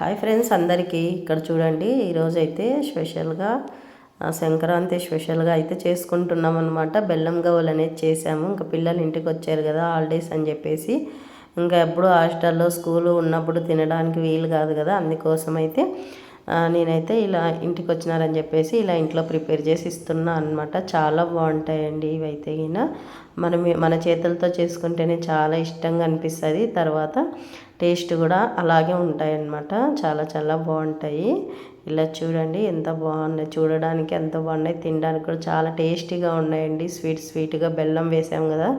Hi friends అందరికీ. ఇక్కడ చూడండి ఈరోజు అయితే స్పెషల్గా సంక్రాంతి స్పెషల్గా అయితే చేసుకుంటున్నాం అనమాట బెల్లం గవ్వలు అనేది చేసాము. ఇంకా పిల్లలు ఇంటికి వచ్చారు కదా హాలిడేస్ అని చెప్పేసి. ఇంకా ఎప్పుడు హాస్టల్లో స్కూలు ఉన్నప్పుడు తినడానికి వీలు కాదు కదా అందుకోసం అయితే నేనైతే ఇలా ఇంటికి వచ్చినారని చెప్పేసి ఇలా ఇంట్లో ప్రిపేర్ చేసి ఇస్తున్నా అనమాట చాలా బాగుంటాయండి ఇవైతే గిన మనం మన చేతులతో చేసుకుంటేనే చాలా ఇష్టంగా అనిపిస్తుంది. తర్వాత టేస్ట్ కూడా అలాగే ఉంటాయన్నమాట. చాలా చాలా బాగుంటాయి. ఇలా చూడండి ఎంత బాగున్నాయి. చూడడానికి ఎంత బాగున్నాయి. తినడానికి కూడా చాలా టేస్టీగా ఉన్నాయండి. స్వీట్ స్వీట్గా బెల్లం వేసాం కదా.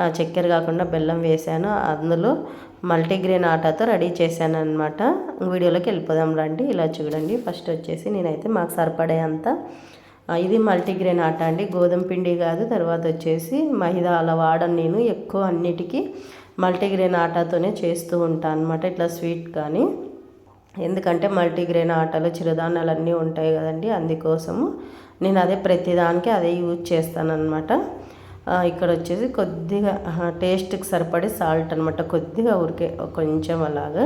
చక్కెర కాకుండా బెల్లం వేసాను అందులో మల్టీగ్రెయిన్ ఆటాతో రెడీ చేశాను అనమాట వీడియోలోకి వెళ్ళిపోదాం రండి. ఇలా చూడండి. ఫస్ట్ వచ్చేసి నేనైతే మాకు సరిపడే అంత. ఇది మల్టీగ్రెయిన్ ఆట అండి. గోధుమ పిండి కాదు. తర్వాత వచ్చేసి మైదా అలా వాడను నేను. ఎక్కువ అన్నిటికీ మల్టీగ్రెయిన్ ఆటాతోనే చేస్తూ ఉంటాను అనమాట ఇట్లా స్వీట్ కానీ. ఎందుకంటే మల్టీగ్రెయిన్ ఆటలు చిరుధాన్యాలు అన్నీ ఉంటాయి కదండి. అందుకోసము నేను అదే ప్రతిదానికి అదే యూజ్ చేస్తానన్నమాట. ఆ, ఇక్కడ వచ్చేసి కొద్దిగా టేస్ట్కి సరిపడే సాల్ట్ అనమాట కొద్దిగా ఊరికే కొంచెం అలాగా.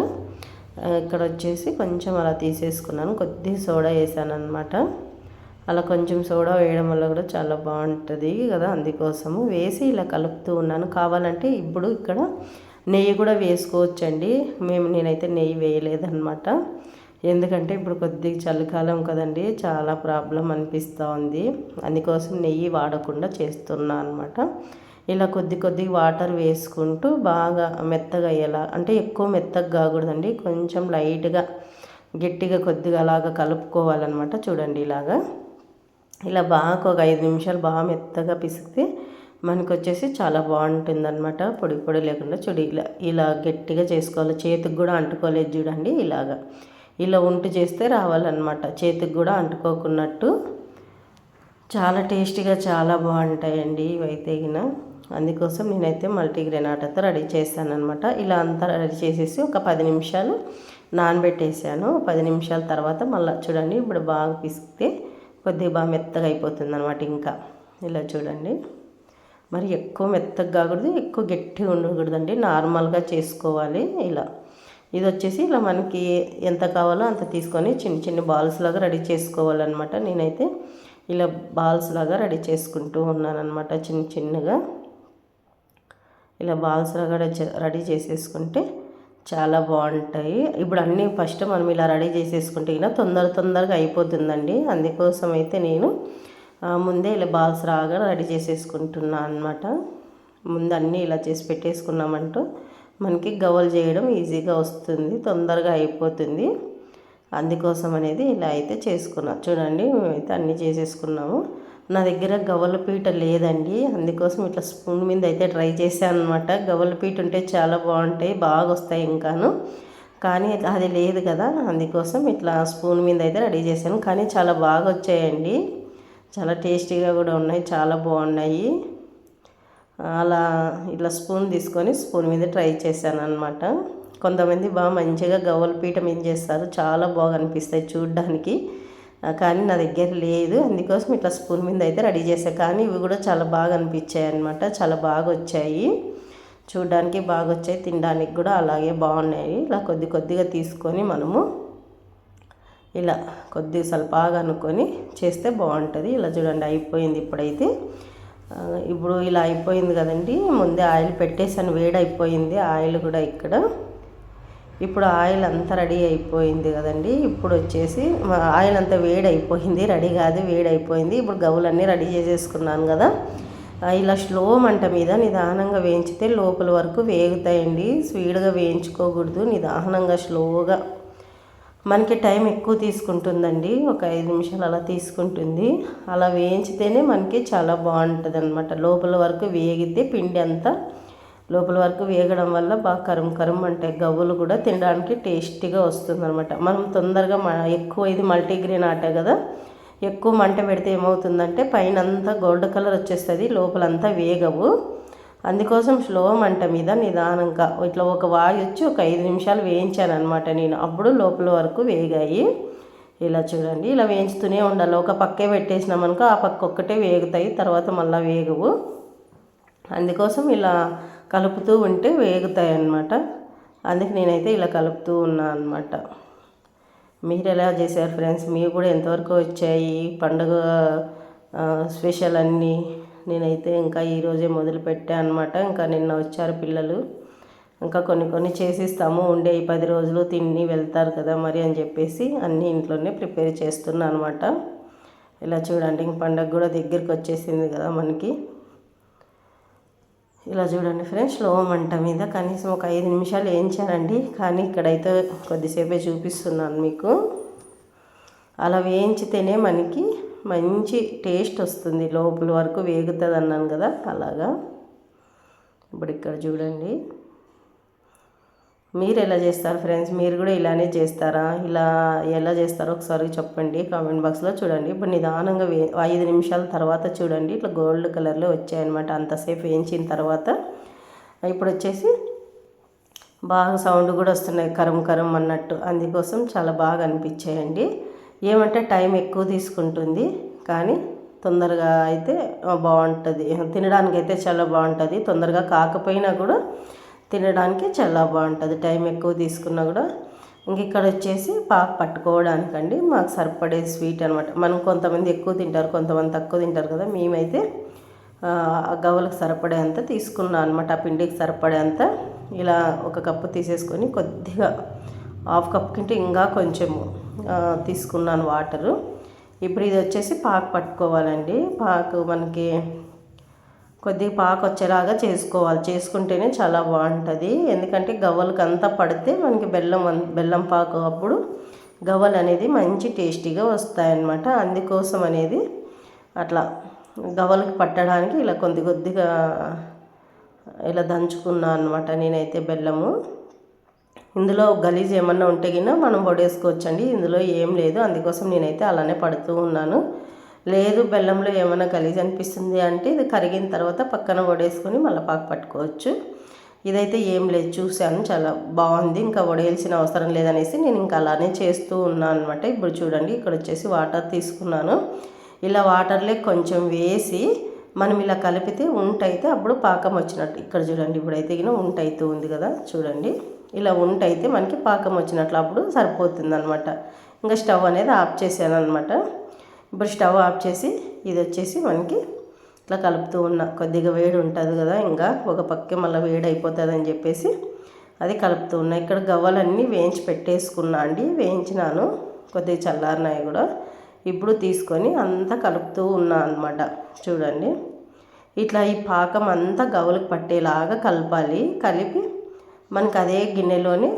ఇక్కడ వచ్చేసి కొంచెం అలా తీసేసుకున్నాను. కొద్దిగా సోడా వేసాను అనమాట అలా కొంచెం సోడా వేయడం వల్ల కూడా చాలా బాగుంటుంది కదా అందుకోసము. వేసి ఇలా కలుపుతూ ఉన్నాను. కావాలంటే ఇప్పుడు ఇక్కడ నెయ్యి కూడా వేసుకోవచ్చండి. మేము నేనైతే నెయ్యి వేయలేదన్నమాట. ఎందుకంటే ఇప్పుడు కొద్దిగా చలికాలం కదండి చాలా ప్రాబ్లం అనిపిస్తూ ఉంది. అందుకోసం నెయ్యి వాడకుండా చేస్తున్నా అనమాట ఇలా కొద్ది కొద్ది వాటర్ వేసుకుంటూ బాగా మెత్తగా అయ్యేలా అంటే ఎక్కువ మెత్తగా కాకూడదండి. కొంచెం లైట్గా గట్టిగా కొద్దిగా అలాగా కలుపుకోవాలన్నమాట చూడండి ఇలాగా. ఇలా బాగా ఒక ఐదు నిమిషాలు బాగా మెత్తగా పిసికితే మనకు వచ్చేసి చాలా బాగుంటుందన్నమాట. పొడి పొడి లేకుండా చూడు ఇలా ఇలా గట్టిగా చేసుకోవాలి. చేతికి కూడా అంటుకోలేదు చూడండి ఇలాగా. ఇలా ఉంటు చేస్తే రావాలన్నమాట. చేతికి కూడా అంటుకోకున్నట్టు. చాలా టేస్టీగా చాలా బాగుంటాయండి ఇవైతే గిన. అందుకోసం నేనైతే మల్టీగ్రెయిన్ ఆటతో రెడీ చేశాను అనమాట ఇలా అంతా రెడీ చేసేసి ఒక పది నిమిషాలు నానబెట్టేసాను పది నిమిషాల తర్వాత మళ్ళీ చూడండి ఇప్పుడు బాగా పిసికితే కొద్దిగా బాగా మెత్తగా అయిపోతుంది అనమాట ఇంకా. ఇలా చూడండి. మరి ఎక్కువ మెత్తగా కాకూడదు ఎక్కువ గట్టిగా ఉండకూడదండి. నార్మల్గా చేసుకోవాలి ఇలా. ఇది వచ్చేసి ఇలా మనకి ఎంత కావాలో అంత తీసుకొని చిన్న చిన్న బాల్స్ లాగా రెడీ చేసుకోవాలన్నమాట. నేనైతే ఇలా బాల్స్ లాగా రెడీ చేసుకుంటూ ఉన్నాను అనమాట చిన్న చిన్నగా. ఇలా బాల్స్ లాగా రెడీ- రెడీ చేసేసుకుంటే చాలా బాగుంటాయి. ఇప్పుడు అన్నీ ఫస్ట్ మనం ఇలా రెడీ చేసేసుకుంటే ఇలా తొందర తొందరగా అయిపోతుందండి. అందుకోసం అయితే నేను ముందే ఇలా బాల్స్ రాగా రెడీ చేసేసుకుంటున్నాను అనమాట ముందు అన్నీ ఇలా చేసి పెట్టేసుకున్నామంటూ మనకి గవ్వలు చేయడం ఈజీగా వస్తుంది తొందరగా అయిపోతుంది. అందుకోసం అనేది ఇలా అయితే చేసుకున్నా. చూడండి మేమైతే అన్నీ చేసేసుకున్నాము. నా దగ్గర గవ్వల పీట లేదండి. అందుకోసం ఇట్లా స్పూన్ మీద అయితే ట్రై చేశాను అనమాట గవ్వల పీట ఉంటే చాలా బాగుంటాయి బాగా వస్తాయి ఇంకాను. కానీ అది లేదు కదా అందుకోసం ఇట్లా స్పూన్ మీద అయితే రెడీ చేశాను. కానీ చాలా బాగా వచ్చాయండి. చాలా టేస్టీగా కూడా ఉన్నాయి చాలా బాగున్నాయి. అలా ఇట్లా స్పూన్ తీసుకొని స్పూన్ మీద ట్రై చేశాను అనమాట కొంతమంది బాగా మంచిగా గవ్వల పీఠం ఏం చేస్తారు చాలా బాగా అనిపిస్తాయి చూడ్డానికి కానీ నా దగ్గర లేదు. అందుకోసం ఇట్లా స్పూన్ మీద అయితే రెడీ చేశాను కానీ ఇవి కూడా చాలా బాగా అనిపించాయి అనమాట చాలా బాగా వచ్చాయి చూడడానికి బాగా వచ్చాయి తినడానికి కూడా అలాగే బాగున్నాయి. ఇలా కొద్ది కొద్దిగా తీసుకొని మనము ఇలా కొద్దిగా బాగా అనుకొని చేస్తే బాగుంటుంది. ఇలా చూడండి అయిపోయింది ఇప్పుడైతే. ఇప్పుడు ఇలా అయిపోయింది కదండి. ముందే ఆయిల్ పెట్టేసాను వేడి అయిపోయింది ఆయిల్ కూడా ఇక్కడ. ఇప్పుడు ఆయిల్ అంతా రెడీ అయిపోయింది కదండి. ఇప్పుడు వచ్చేసి ఆయిల్ అంతా వేడి అయిపోయింది రెడీ కాదు వేడి అయిపోయింది ఇప్పుడు గవులన్నీ రెడీ చేసేసుకున్నాను కదా. ఇలా స్లో మంట మీద నిదానంగా వేయించితే లోపల వరకు వేగుతాయండి. స్పీడ్గా వేయించుకోకూడదు. నిదానంగా స్లోగా మనకి టైం ఎక్కువ తీసుకుంటుందండి. ఒక ఐదు నిమిషాలు అలా తీసుకుంటుంది. అలా వేయించితేనే మనకి చాలా బాగుంటుంది అనమాట లోపల వరకు వేగితే పిండి అంతా లోపల వరకు వేగడం వల్ల బాగా కరం కరం అంటే గవ్వలు కూడా తినడానికి టేస్టీగా వస్తుంది అనమాట మనం తొందరగా మ- ఎక్కువ ఇది మల్టీగ్రెయిన్ ఆట కదా. ఎక్కువ మంట పెడితే ఏమవుతుందంటే పైన అంతా గోల్డ్ కలర్ వచ్చేస్తుంది. లోపలంతా వేగవు. అందుకోసం స్లో మంట మీద నిదానంగా. ఇట్లా ఒక వాయి వచ్చి ఒక ఐదు నిమిషాలు వేయించాను అనమాట నేను. అప్పుడు లోపల వరకు వేగాయి. ఇలా చూడండి. ఇలా వేయించుతూనే ఉండాలి. ఒక పక్కే పెట్టేసినామనుకో ఆ పక్క ఒక్కటే వేగుతాయి. తర్వాత మళ్ళీ వేగవు. అందుకోసం ఇలా కలుపుతూ ఉంటే వేగుతాయి అన్నమాట అందుకే నేనైతే ఇలా కలుపుతూ ఉన్నాను అనమాట మీరు ఎలా చేశారు ఫ్రెండ్స్? మీరు కూడా ఎంతవరకు వచ్చాయి? పండుగ స్పెషల్ అన్నీ? నేనైతే ఇంకా ఈరోజే మొదలుపెట్టాను అనమాట ఇంకా నిన్న వచ్చారు పిల్లలు. ఇంకా కొన్ని కొన్ని చేసిస్తాము. ఉండే ఈ పది రోజులు తిని వెళ్తారు కదా మరి అని చెప్పేసి అన్నీ ఇంట్లోనే ప్రిపేర్ చేస్తున్నా అనమాట ఇలా చూడండి ఇంక పండగ కూడా దగ్గరికి వచ్చేసింది కదా మనకి. ఇలా చూడండి ఫ్రెండ్స్లో మంట మీద కనీసం ఒక ఐదు నిమిషాలు వేయించానండి కానీ ఇక్కడైతే కొద్దిసేపే చూపిస్తున్నాను మీకు. అలా వేయించితేనే మనకి మంచి టేస్ట్ వస్తుంది లోపల వరకు వేగుతుంది అన్నాను కదా అలాగా? ఇప్పుడు ఇక్కడ చూడండి. మీరు ఎలా చేస్తారు ఫ్రెండ్స్? మీరు కూడా ఇలానే చేస్తారా? ఇలా ఎలా చేస్తారో ఒకసారి చెప్పండి కామెంట్ బాక్స్లో చూడండి. ఇప్పుడు నిదానంగా వే ఐదు నిమిషాల తర్వాత చూడండి. ఇట్లా గోల్డ్ కలర్లో వచ్చాయన్నమాట. అంతసేపు వేయించిన తర్వాత ఇప్పుడు వచ్చేసి బాగా సౌండ్ కూడా వస్తున్నాయి కరం కరం అన్నట్టు. అందుకోసం చాలా బాగా అనిపించాయండి. ఏమంటే టైం ఎక్కువ తీసుకుంటుంది కానీ తొందరగా అయితే బాగుంటుంది. తినడానికి అయితే చాలా బాగుంటుంది. తొందరగా కాకపోయినా కూడా తినడానికి చాలా బాగుంటుంది. టైం ఎక్కువ తీసుకున్నా కూడా. ఇంక ఇక్కడ వచ్చేసి పాకు పట్టుకోవడానికండి. మాకు సరిపడే స్వీట్ అనమాట మనం కొంతమంది ఎక్కువ తింటారు కొంతమంది తక్కువ తింటారు కదా. మేమైతే గవ్వలకు సరిపడే అంత తీసుకున్నాం అనమాట ఆ పిండికి సరిపడే అంత ఇలా ఒక కప్పు తీసేసుకొని కొద్దిగా హాఫ్ కప్ కంటే ఇంకా కొంచెము తీసుకున్నాను వాటరు. ఇప్పుడు ఇది వచ్చేసి పాకు పట్టుకోవాలండి. పాకు మనకి కొద్దిగా పాకు వచ్చేలాగా చేసుకోవాలి. చేసుకుంటేనే చాలా బాగుంటుంది. ఎందుకంటే గవ్వలకి అంతా పడితే మనకి బెల్లం బెల్లం పాకు అప్పుడు గవ్వలు అనేది మంచి టేస్టీగా వస్తాయన్నమాట. అందుకోసం అనేది అట్లా గవ్వలకి పట్టడానికి ఇలా కొద్ది కొద్దిగా ఇలా దంచుకున్నాను అనమాట నేనైతే బెల్లము. ఇందులో గలీజ్ ఏమన్నా ఉంటే కింద మనం వడేసుకోవచ్చండి. ఇందులో ఏం లేదు. అందుకోసం నేనైతే అలానే పడుతూ ఉన్నాను. లేదు బెల్లంలో ఏమైనా గలీజ్ అనిపిస్తుంది అంటే ఇది కరిగిన తర్వాత పక్కన వడేసుకొని మళ్ళీ పాకు పట్టుకోవచ్చు. ఇదైతే ఏం లేదు. చూశాను. చాలా బాగుంది. ఇంకా వడేయాల్సిన అవసరం లేదనేసి నేను ఇంకా అలానే చేస్తూ ఉన్నాను అనమాట ఇప్పుడు చూడండి. ఇక్కడ వచ్చేసి వాటర్ తీసుకున్నాను. ఇలా వాటర్లే కొంచెం వేసి మనం ఇలా కలిపితే ఉంటైతే అప్పుడు పాకం వచ్చినట్టు. ఇక్కడ చూడండి. ఇప్పుడైతే ఇక ఉంటైతే ఉంది కదా. చూడండి. ఇలా ఉంటైతే మనకి పాకం వచ్చినట్లు అప్పుడు సరిపోతుంది అనమాట ఇంకా స్టవ్ అనేది ఆఫ్ చేశాను అనమాట ఇప్పుడు స్టవ్ ఆఫ్ చేసి ఇది వచ్చేసి మనకి ఇట్లా కలుపుతూ ఉన్నా. కొద్దిగా వేడి ఉంటుంది కదా ఇంకా ఒక పక్కే మళ్ళీ వేడి అయిపోతుంది అని చెప్పేసి అది కలుపుతూ ఉన్నా. ఇక్కడ గవ్వలన్నీ వేయించి పెట్టేసుకున్నా అండి. వేయించినాను. కొద్దిగా చల్లారినాయి కూడా. ఇప్పుడు తీసుకొని అంతా కలుపుతూ ఉన్నా అనమాట చూడండి. ఇట్లా ఈ పాకం అంతా గవ్వలకు పట్టేలాగా కలపాలి. కలిపి మనకి అదే గిన్నెలోని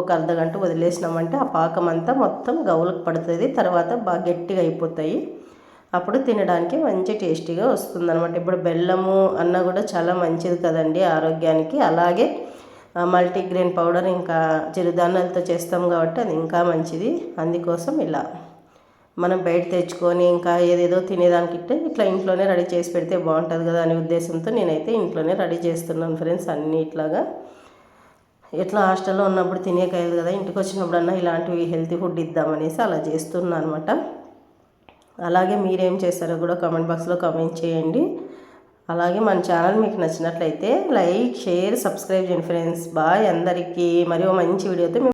ఒక అర్ధ గంట వదిలేసినామంటే ఆ పాకం అంతా మొత్తం గవులకు పడుతుంది. తర్వాత బాగా గట్టిగా అయిపోతాయి. అప్పుడు తినడానికి మంచి టేస్టీగా వస్తుంది అనమాట ఇప్పుడు బెల్లము అన్న కూడా చాలా మంచిది కదండి ఆరోగ్యానికి. అలాగే మల్టీగ్రెయిన్ పౌడర్ ఇంకా చిరుధాన్యాలతో చేస్తాం కాబట్టి అది ఇంకా మంచిది. అందుకోసం ఇలా మనం బయట తెచ్చుకొని ఇంకా ఏదేదో తినేదానికి ఇట్లా ఇంట్లోనే రెడీ చేసి పెడితే బాగుంటుంది కదా అనే ఉద్దేశంతో నేనైతే ఇంట్లోనే రెడీ చేస్తున్నాను ఫ్రెండ్స్ అన్నీ ఇట్లాగా. ఎట్లా హాస్టల్లో ఉన్నప్పుడు తినేకాయలు కదా ఇంటికి వచ్చినప్పుడన్నా ఇలాంటివి హెల్తీ ఫుడ్ ఇద్దామనేసి అలా చేస్తున్నా అనమాట అలాగే మీరేం చేస్తారో కూడా కామెంట్ బాక్స్లో కామెంట్ చేయండి. అలాగే మన ఛానల్ మీకు నచ్చినట్లయితే లైక్ షేర్ సబ్స్క్రైబ్ చేయండి ఫ్రెండ్స్. బాయ్ అందరికీ. మరియు మంచి వీడియోతో